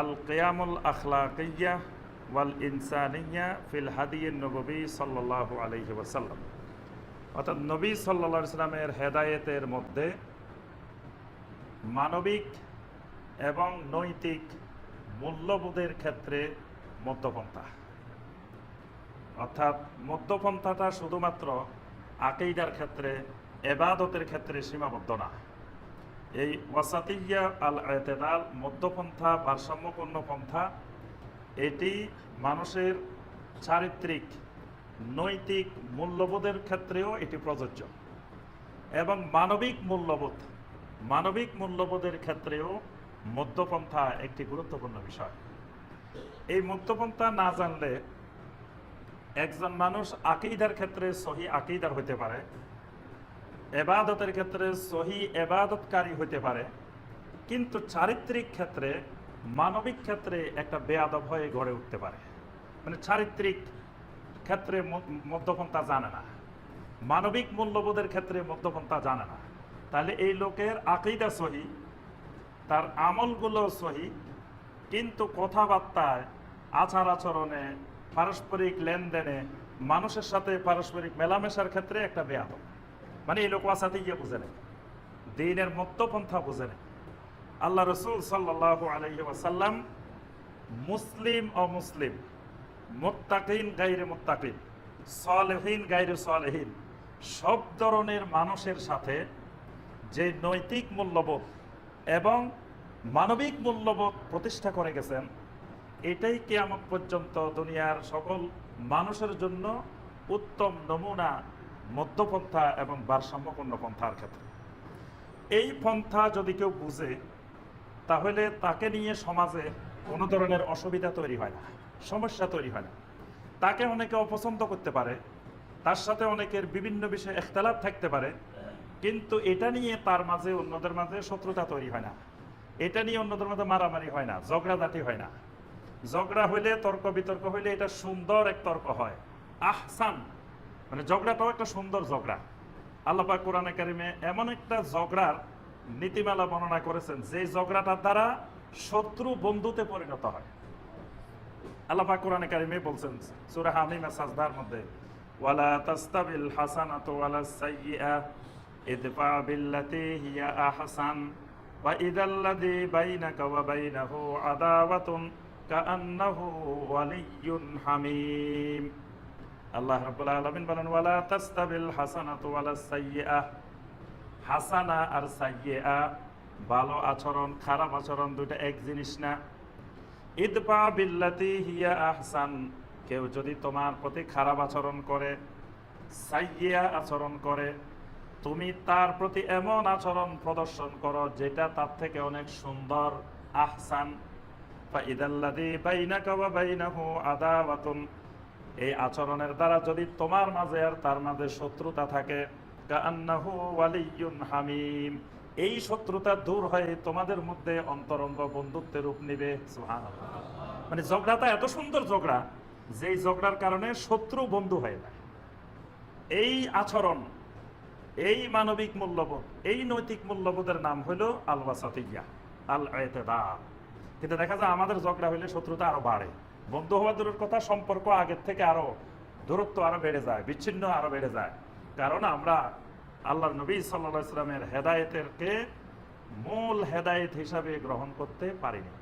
আল কেয়ামুল আখলাকিয়া ওয়াল ইনসানিয়া feel হাদিয়ের নবী সাল্লাহ আলহি ওয়াসাল্লাম। অর্থাৎ নবী সাল্লা ইসলামের হেদায়েতের মধ্যে মানবিক এবং নৈতিক মূল্যবোধের ক্ষেত্রে মধ্যপন্থা। অর্থাৎ মধ্যপন্থাটা শুধুমাত্র আকেইদার ক্ষেত্রে, এবাদতের ক্ষেত্রে সীমাবদ্ধ না। এই ওয়াসাতিয়া আল এতেদাল মধ্যপন্থা, ভারসাম্যপূর্ণ পন্থা, এটি মানুষের চারিত্রিক, নৈতিক মূল্যবোধের ক্ষেত্রেও এটি প্রযোজ্য। এবং মানবিক মূল্যবোধ, মানবিক মূল্যবোধের ক্ষেত্রেও মধ্যপন্থা একটি গুরুত্বপূর্ণ বিষয়। এই মধ্যপন্থা না জানলে একজন মানুষ আকিদার ক্ষেত্রে সহি আকিদার হইতে পারে। এবাদতের ক্ষেত্রে সহি এবাদতকারী হইতে পারে, কিন্তু চারিত্রিক ক্ষেত্রে, মানবিক ক্ষেত্রে একটা বেয়াদব হয়ে গড়ে উঠতে পারে। মানে চারিত্রিক ক্ষেত্রে মধ্যপন্থা জানে না। মানবিক মূল্যবোধের ক্ষেত্রে মধ্যপন্থা জানে না। তাহলে এই লোকের আকিদা সহি, তার আমলগুলো সহি, কিন্তু কথাবার্তায় আচার আচরণে পারস্পরিক লেনদেনে, মানুষের সাথে পারস্পরিক মেলামেশার ক্ষেত্রে একটা বেয়াদব। মানে এই লোক ওয়াসাতে গিয়ে বুঝে নেই দিনের মধ্যপন্থা বুঝে নেই আল্লাহ রসুল সাল্লাহ আলহি ওয়াসাল্লাম মুসলিম মোত্তাকিন গাইরে মোত্তাকিন, সলেহীন গাইরে সলেহীন, সব ধরনের মানুষের সাথে যে নৈতিক মূল্যবোধ এবং মানবিক মূল্যবোধ প্রতিষ্ঠা করে গেছেন, এটাই কেয়ামত পর্যন্ত দুনিয়ার সকল মানুষের জন্য উত্তম নমুনা মধ্যপন্থা এবং ভারসাম্যপূর্ণ পন্থার ক্ষেত্রে। এই পন্থা যদি কেউ বুঝে, তাহলে তাকে নিয়ে সমাজে কোনো ধরনের অসুবিধা তৈরি হয় না, সমস্যা তৈরি হয় না। তাকে অনেকে অপছন্দ করতে পারে, তার সাথে অনেকের বিভিন্ন বিষয়ে এখতালাফ থাকতে পারে, কিন্তু এটা নিয়ে তার মাঝে অন্যদের মাঝে শত্রুতা তৈরি হয় না। এটা নিয়ে অন্যদের মাঝে মারামারি হয় না, ঝগড়াঝাটি হয় না। ঝগড়া হইলে তর্ক বিতর্ক হইলে এটা সুন্দর এক তর্ক হয়। আহসান। মানে ঝগড়াটাও একটা সুন্দর ঝগড়া। আল্লাপাক কোরআনে কারিমে এমন একটা ঝগড়ার নীতিমালা বর্ণনা করেছেন, যে ঝগড়াটার দ্বারা শত্রু বন্ধুতে পরিণত হয়। আল্লাপাক কোরআনে কারিমে বলছেন, সূরা হামিমা সাজদার মধ্যে, ওয়ালা তাস্তাবিল হাসানাতু ওয়ালা সাইয়্যিআ ইদফা বিল্লাতি হিয়া আহসান, ওয়া ইদাল্লাযী বাইনাকা ওয়া বাইনাহু আদাওয়াতুন কাআন্নাহু ওয়ালিয়্যুন হামীম। আল্লাহ রাব্বুল আলামিন বলেন, ওয়ালা তাস্তাবিল হাসানাতু ওয়ালা সাইয়্যিআ। হাসানা আর সাইয়্যিআ ভালো আচরণ, খারাপ আচরণ দুটো এক জিনিস না। ইদপা বিল্লাতি হিয়া আহসান। কেউ যদি তোমার প্রতি খারাপ আচরণ করে সাইয়্যিয়া আচরণ করে, তুমি তার প্রতি এমন আচরণ প্রদর্শন করো যেটা তার থেকে অনেক সুন্দর, আহসান। ফাইদাল্লাযী বাইনাকা ওয়া বাইনাহু আদাওয়াতুন। এই আচরণের দ্বারা যদি তোমার মাঝে আর তার মাঝে শত্রুতা থাকে হামিম। এই শত্রুতা দূর হয়ে তোমাদের মধ্যে অন্তরঙ্গ বন্ধুত্বের রূপ নিবে। মানে ঝগড়াটা এত সুন্দর ঝগড়া, যেই ঝগড়ার কারণে শত্রু বন্ধু হয়ে যায়। এই আচরণ, এই মানবিক মূল্যবোধ, এই নৈতিক মূল্যবোধের নাম হলো আল ওয়াসাতিয়া আল এতেদাল কিন্তু দেখা যায় আমাদের ঝগড়া হইলে শত্রুতা আরও বাড়ে। বন্ধু হওয়া দূরের কথা সম্পর্ক আগের থেকে আরও দূরত্ব আরও বেড়ে যায়, বিচ্ছিন্ন আরও বেড়ে যায়। কারণ আমরা আল্লাহ নবী সাল্লা ইসলামের হেদায়েতেরকে মূল হেদায়েত হিসাবে গ্রহণ করতে পারিনি।